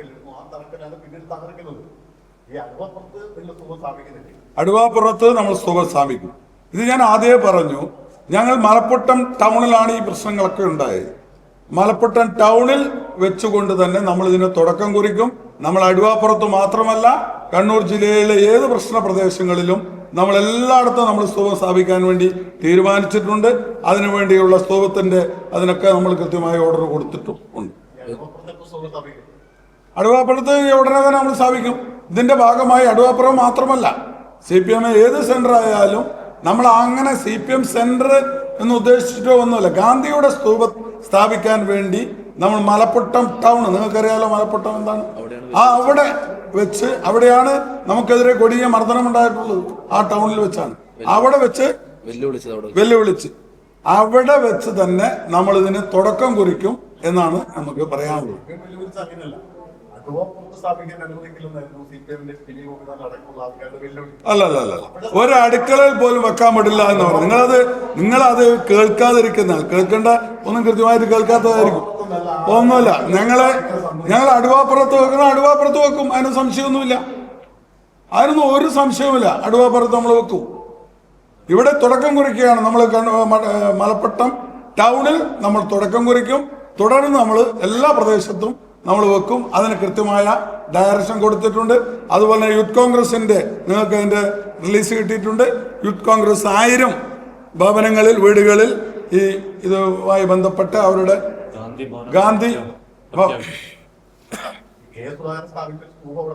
തറക്കല്ലിരുന്നു ആ തറക്കല്ലാണ് പിന്നീട് തകർക്കുന്നത്. ഈ നിങ്ങൾ സ്ഥാപിക്കുന്നില്ലേ? അടുവാപ്പുറത്ത് നമ്മൾ സുഖം സ്ഥാപിക്കും. ഇത് ഞാൻ ആദ്യമേ പറഞ്ഞു ഞങ്ങൾ മലപ്പുറം ടൗണിലാണ് ഈ പ്രശ്നങ്ങളൊക്കെ ഉണ്ടായത്. മലപ്പുറം ടൗണിൽ വെച്ചുകൊണ്ട് തന്നെ നമ്മൾ ഇതിന് തുടക്കം കുറിക്കും. നമ്മൾ അടുവാപ്പുറത്ത് മാത്രമല്ല കണ്ണൂർ ജില്ലയിലെ ഏത് പ്രശ്ന പ്രദേശങ്ങളിലും നമ്മൾ എല്ലായിടത്തും നമ്മൾ സ്തൂപം സ്ഥാപിക്കാൻ വേണ്ടി തീരുമാനിച്ചിട്ടുണ്ട്. അതിനുവേണ്ടിയുള്ള സ്തൂപത്തിന്റെ അതിനൊക്കെ നമ്മൾ കൃത്യമായ ഓർഡർ കൊടുത്തിട്ടും ഉണ്ട് ഈ അലുവപ്പുറത്തൊക്കെ സുഖം സ്ഥാപിക്കും അടുവാപ്പുറത്ത് ഉടനെ തന്നെ നമ്മൾ സ്ഥാപിക്കും. ഇതിന്റെ ഭാഗമായി അടുവാപ്പുറം മാത്രമല്ല സി പി എം ഏത് സെന്റർ ആയാലും നമ്മൾ അങ്ങനെ സി പി എം സെന്റർ എന്ന് ഉദ്ദേശിച്ചിട്ടോ ഒന്നുമില്ല. ഗാന്ധിയുടെ സ്തൂപ സ്ഥാപിക്കാൻ വേണ്ടി നമ്മൾ മലപ്പുട്ടം ടൗൺ നിങ്ങൾക്കറിയാലോ മലപ്പുട്ടം എന്താണ്? ആ അവിടെ വെച്ച് അവിടെയാണ് നമുക്കെതിരെ കൊടിയ മർദ്ദനം ഉണ്ടായിട്ടുള്ളത്. ആ ടൗണിൽ വെച്ചാണ്. അവിടെ വെച്ച് വെല്ലുവിളിച്ച് അവിടെ വെച്ച് തന്നെ നമ്മൾ ഇതിന് തുടക്കം കുറിക്കും എന്നാണ് നമുക്ക് പറയാനുള്ളത്. അല്ല അല്ല അല്ല. ഒരടുക്കളയിൽ പോലും വെക്കാൻ പറ്റില്ല എന്ന് പറഞ്ഞു. നിങ്ങളത് നിങ്ങളത് കേൾക്കാതിരിക്കുന്ന കേൾക്കേണ്ട ഒന്നും കൃത്യമായിട്ട് കേൾക്കാത്തതായിരിക്കും. ഒന്നുമില്ല ഞങ്ങൾ ഞങ്ങൾ അടുവാപ്പുറത്ത് വെക്കണം അടുവാപ്പുറത്ത് വെക്കും. അതിന് സംശയമൊന്നുമില്ല. അതിനൊന്നും ഒരു സംശയവുമില്ല. അടുവാപ്പുറത്ത് നമ്മൾ വെക്കും. ഇവിടെ തുടക്കം കുറിക്കുകയാണ് നമ്മൾ മലപ്പട്ടം ടൗണിൽ നമ്മൾ തുടക്കം കുറിക്കും. തുടർന്ന് നമ്മൾ എല്ലാ പ്രദേശത്തും നമ്മൾ വെക്കും. അതിന് കൃത്യമായ ഡയറക്ഷൻ കൊടുത്തിട്ടുണ്ട്. അതുപോലെ യൂത്ത് കോൺഗ്രസിന്റെ നിങ്ങൾക്ക് അതിന്റെ റിലീസ് കിട്ടിയിട്ടുണ്ട്. യൂത്ത് കോൺഗ്രസ് ആയിരം ഭവനങ്ങളിൽ വീടുകളിൽ ഈ ഇതുമായി ബന്ധപ്പെട്ട് അവരുടെ ഗാന്ധി അവിടെ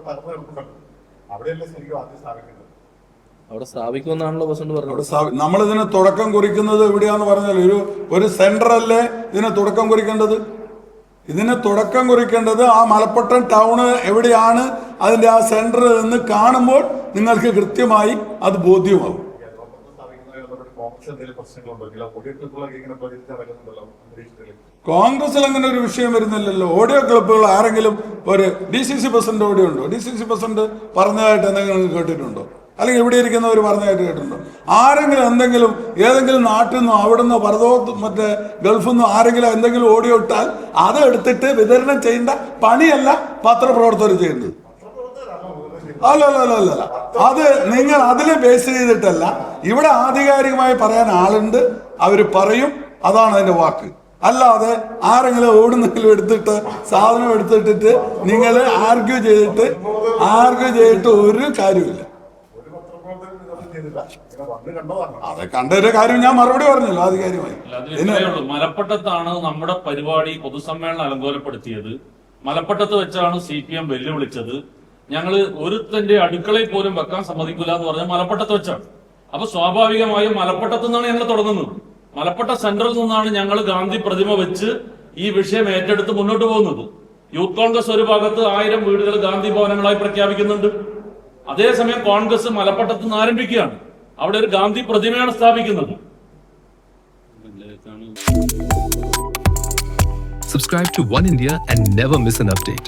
തകർന്നു കിടക്കുന്നുണ്ടല്ലോ അവിടെയല്ലേ ശരിക്കും ആദ്യം സ്ഥാപിക്കുന്നത്? അവിടെ സ്ഥാപിക്കുമെന്നാണല്ലോ പ്രസിഡന്റ് പറഞ്ഞത്. നമ്മളിതിന് തുടക്കം കുറിക്കുന്നത് എവിടെയാന്ന് പറഞ്ഞാൽ ഒരു ഒരു സെന്റർ അല്ലേ ഇതിന് തുടക്കം കുറിക്കേണ്ടത്? ഇതിന് തുടക്കം കുറിക്കേണ്ടത് ആ മലപ്പട്ടം ടൗണ് എവിടെയാണ്? അതിന്റെ ആ സെന്ററിൽ നിന്ന് കാണുമ്പോൾ നിങ്ങൾക്ക് കൃത്യമായി അത് ബോധ്യമാവും. കോൺഗ്രസിൽ അങ്ങനെ ഒരു വിഷയം വരുന്നില്ലല്ലോ. ഓഡിയോ ക്ലിപ്പുകൾ ആരെങ്കിലും ഒരു D C C president audio ഉണ്ടോ ഡി സി സി പ്രസിഡന്റ് പറഞ്ഞതായിട്ട് എന്തെങ്കിലും കേട്ടിട്ടുണ്ടോ? അല്ലെങ്കിൽ ഇവിടെ ഇരിക്കുന്നവർ പറഞ്ഞതായിട്ട് കേട്ടിട്ടുണ്ടോ? ആരെങ്കിലും എന്തെങ്കിലും ഏതെങ്കിലും നാട്ടിൽ നിന്നോ അവിടെ നിന്നോ പരതോ മറ്റേ ഗൾഫിൽ നിന്നോ ആരെങ്കിലും എന്തെങ്കിലും ഓഡിയോ ഇട്ടാൽ അത് എടുത്തിട്ട് വിതരണം ചെയ്യേണ്ട പണിയല്ല പത്രപ്രവർത്തകർ ചെയ്യുന്നത്. അല്ല അല്ല അല്ല അല്ല. അത് നിങ്ങൾ അതിൽ ബേസ് ചെയ്തിട്ടല്ല. ഇവിടെ ആധികാരികമായി പറയാൻ ആളുണ്ട്. അവർ പറയും. അതാണ് അതിന്റെ വാക്ക്. അല്ലാതെ ആരെങ്കിലും ഓടുന്നെങ്കിലും എടുത്തിട്ട് സാധനം എടുത്തിട്ടിട്ട് നിങ്ങൾ ആർഗ്യൂ ചെയ്തിട്ട് ആർഗ്യൂ ചെയ്തിട്ട് ഒരു കാര്യമില്ല അത് കണ്ടൊരു കാര്യം ഞാൻ മറുപടി പറഞ്ഞല്ലോ ആധികാരികമായി. മലപ്പട്ടത്താണ് നമ്മുടെ പരിപാടി പൊതുസമ്മേളനം അലങ്കോലപ്പെടുത്തിയത്. മലപ്പട്ടത്ത് വെച്ചാണ് സി പി എം വെല്ലുവിളിച്ചത്. ഞങ്ങൾ ഒരുത്തന്റെ അടുക്കളയിൽ പോലും വെക്കാൻ സമ്മതിക്കില്ല എന്ന് പറഞ്ഞാൽ മലപ്പട്ടത്ത് വെച്ചാണ്. അപ്പൊ സ്വാഭാവികമായും മലപ്പട്ടത്തു നിന്നാണ് ഞങ്ങൾ തുടങ്ങുന്നത്. മലപ്പട്ട സെന്ററിൽ നിന്നാണ് ഞങ്ങൾ ഗാന്ധി പ്രതിമ വെച്ച് ഈ വിഷയം ഏറ്റെടുത്ത് മുന്നോട്ട് പോകുന്നത്. യൂത്ത് കോൺഗ്രസ് ഒരു ഭാഗത്ത് ആയിരം വീടുകൾ ഗാന്ധി ഭവനങ്ങളായി പ്രഖ്യാപിക്കുന്നുണ്ട്. അതേസമയം കോൺഗ്രസ് മലപ്പട്ടത്ത് നിന്ന് ആരംഭിക്കുകയാണ് അവിടെ ഒരു ഗാന്ധി പ്രതിമയാണ് സ്ഥാപിക്കുന്നത് Subscribe to One India and never miss an update.